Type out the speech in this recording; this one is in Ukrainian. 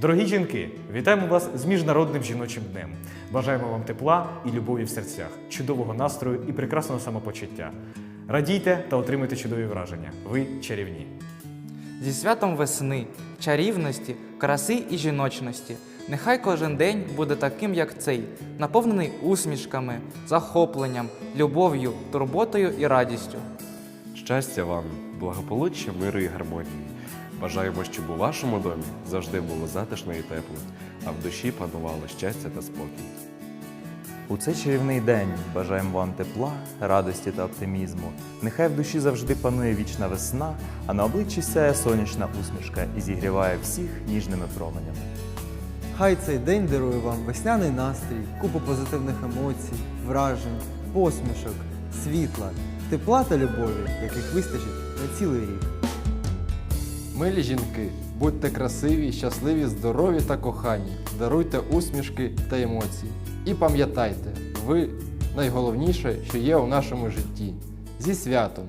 Дорогі жінки, вітаємо вас з Міжнародним жіночим днем. Бажаємо вам тепла і любові в серцях, чудового настрою і прекрасного самопочуття. Радійте та отримуйте чудові враження. Ви чарівні. Зі святом весни, чарівності, краси і жіночності. Нехай кожен день буде таким, як цей, наповнений усмішками, захопленням, любов'ю, турботою і радістю. Щастя вам, благополуччя, миру і гармонії. Бажаємо, щоб у вашому домі завжди було затишно і тепло, а в душі панувало щастя та спокій. У цей чарівний день бажаємо вам тепла, радості та оптимізму. Нехай в душі завжди панує вічна весна, а на обличчі сяє сонячна усмішка і зігріває всіх ніжними променями. Хай цей день дарує вам весняний настрій, купу позитивних емоцій, вражень, посмішок, світла, тепла та любові, яких вистачить на цілий рік. Милі жінки, будьте красиві, щасливі, здорові та кохані. Даруйте усмішки та емоції. І пам'ятайте, ви найголовніше, що є у нашому житті. Зі святом!